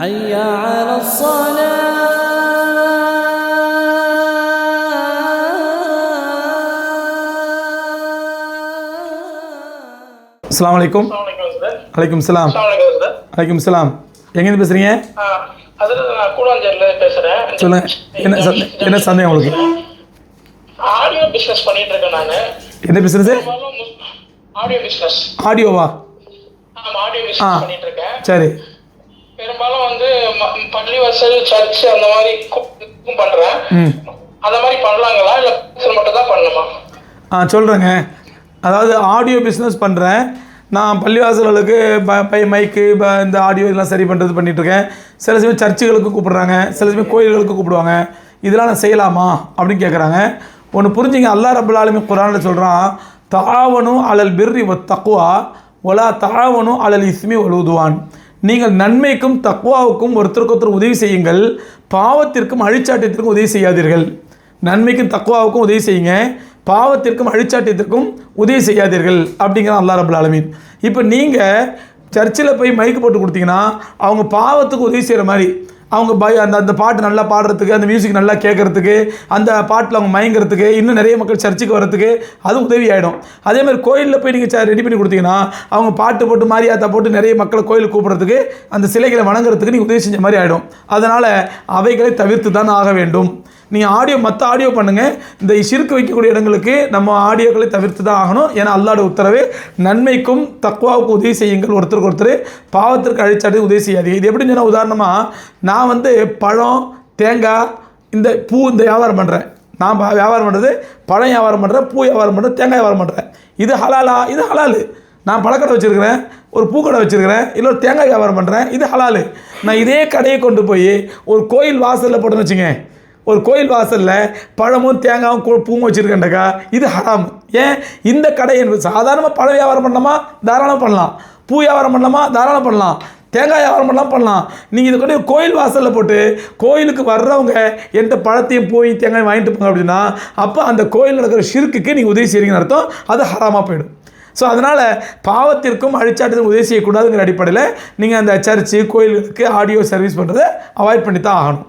حي على الصلاة அஸ்ஸலாமு அலைக்கும் வணக்கம் சார் அலைக்கும் சலாம் வணக்கம் சார் அலைக்கும் சலாம் எங்கேருந்து பேசுகிறீங்க ஆ அதில் நான் கூடாஞ்சேரியில் பேசுகிறேன் சொல்லுங்க என்ன சந்தே- என்ன சந்தேகம் உங்களுக்கு ஆடியோ பிஸ்னஸ் பண்ணிட்டு இருக்கேன் நான் என்ன பிஸ்னஸு ஆடியோ பிஸ்னஸ் ஆடியோவா ஆமாம் ஆடியோ ஆ. பிஸ்னஸ் பண்ணிட்டு இருக்கேன் சரி பெரும்பாலும் வந்து பள்ளிவாசல் சர்ச் அந்த மாதிரி பண்றேன். அந்த மாதிரி பண்ணலாங்களா? இல்லை மட்டும் தான் பண்ணணுமா? ஆ சொல்கிறேங்க அதாவது ஆடியோ பிஸ்னஸ் பண்ணுறேன் நான் பள்ளிவாசல்களுக்கு ப பை மைக்கு ப இந்த ஆடியோ இதெல்லாம் சரி பண்ணுறது பண்ணிகிட்ருக்கேன் சில சமயம் சர்ச்சுகளுக்கு கூப்பிடுறாங்க. சில சமயம் கோயில்களுக்கு கூப்பிடுவாங்க. இதெல்லாம் நான் செய்யலாமா? அப்படின்னு கேட்குறாங்க ஒன்று புரிஞ்சுங்க. அல்லாஹ் ரபுல் ஆலமீன் குரானில் சொல்கிறான் தாவனும் அலல் பிர்ரி தக்குவா ஒலா தாவனும் அலல் இஸ்மி ஒழுதுவான் நீங்கள் நன்மைக்கும் தக்குவாவுக்கும் ஒருத்தருக்கு ஒருத்தர் உதவி செய்யுங்கள். பாவத்திற்கும் அழிச்சாட்டியத்திற்கும் உதவி செய்யாதீர்கள். நன்மைக்கும் தக்குவாவுக்கும் உதவி செய்யுங்க. பாவத்திற்கும் அழிச்சாட்டியத்திற்கும் உதவி செய்யாதீர்கள். அப்படிங்கிற அல்லா ரபுல் ஆலமீன். இப்போ நீங்கள் சர்ச்சில் போய் மைக்கு போட்டு கொடுத்தீங்கன்னா அவங்க பாவத்துக்கு உதவி செய்கிற மாதிரி அவங்க பய அந்த அந்த பாட்டு நல்லா பாடுறதுக்கு அந்த மியூசிக் நல்லா கேட்குறதுக்கு அந்த பாட்டில் அவங்க மயங்கிறதுக்கு இன்னும் நிறைய மக்கள் சர்ச்சுக்கு வர்றதுக்கு அது உதவி ஆகிடும் அதே மாதிரி கோயிலில் போய் நீங்கள் ரெடி பண்ணி கொடுத்தீங்கன்னா அவங்க பாட்டு போட்டு மாரியாத்தா போட்டு நிறைய மக்களை கோயிலுக்கு கூப்பிட்றதுக்கு அந்த சிலைகளை வணங்குறதுக்கு நீங்கள் உதவி செஞ்ச மாதிரி ஆகிடும் அதனால் அவைகளை தவிர்த்து தான் ஆக வேண்டும். நீங்கள் ஆடியோ மற்ற ஆடியோ பண்ணுங்கள் இந்த சிறுக்கு வைக்கக்கூடிய இடங்களுக்கு நம்ம ஆடியோக்களை தவிர்த்து தான் ஆகணும். ஏன்னா அல்லாட உத்தரவு நன்மைக்கும் தக்குவாவுக்கு உதவி செய்யுங்கள். ஒருத்தருக்கு ஒருத்தர் பாவத்திற்கு அழிச்சாட்டு உதவி செய்யாது இது எப்படின்னு சொன்னால் உதாரணமாக நான் வந்து பழம் தேங்காய் இந்த பூ இந்த வியாபாரம் பண்ணுறேன் நான் வியாபாரம் பண்ணுறது பழம் வியாபாரம் பண்ணுறேன் பூ வியாபாரம் பண்ணுறேன் தேங்காய் வியாபாரம் பண்ணுறேன் இது ஹலாலா? இது ஹலாலு. நான் பழக்கடை வச்சுருக்கிறேன் ஒரு பூக்கடை வச்சுருக்கிறேன் இல்லை ஒரு தேங்காய் வியாபாரம் பண்ணுறேன் இது ஹலாலு. நான் இதே கடையை கொண்டு போய் ஒரு கோயில் வாசலில் போட்டேன்னு வச்சுங்க ஒரு கோயில் வாசலில் பழமும் தேங்காயும் பூவும் வச்சுருக்கேன்டக்கா. இது ஹராம். ஏன்? இந்த கடை என்பது சாதாரணமாக பழ வியாபாரம் பண்ணலாமா? தாராளம் பண்ணலாம். பூ வியாபாரம் பண்ணலாமா? தாராளம் பண்ணலாம். தேங்காய் வியாபாரம் பண்ணலாம் பண்ணலாம். நீங்கள் இதை கொண்டு கோயில் வாசலில் போட்டு கோயிலுக்கு வர்றவங்க எந்த பழத்தையும் போய் தேங்காயும் வாங்கிட்டு போங்க அப்படின்னா அப்போ அந்த கோயில் நடக்கிற ஷிர்க்குக்கு நீங்கள் உதவி செய்கிறீங்கன்னு அர்த்தம். அது ஹராமாக போயிடும். ஸோ அதனால் பாவத்திற்கும் அழிச்சாட்டுக்கும் உதவி செய்யக்கூடாதுங்கிற அடிப்படையில் நீங்கள் அந்த சர்ச்சு கோயில்களுக்கு ஆடியோ சர்வீஸ் பண்ணுறதை அவாய்ட் பண்ணி தான் ஆகணும்.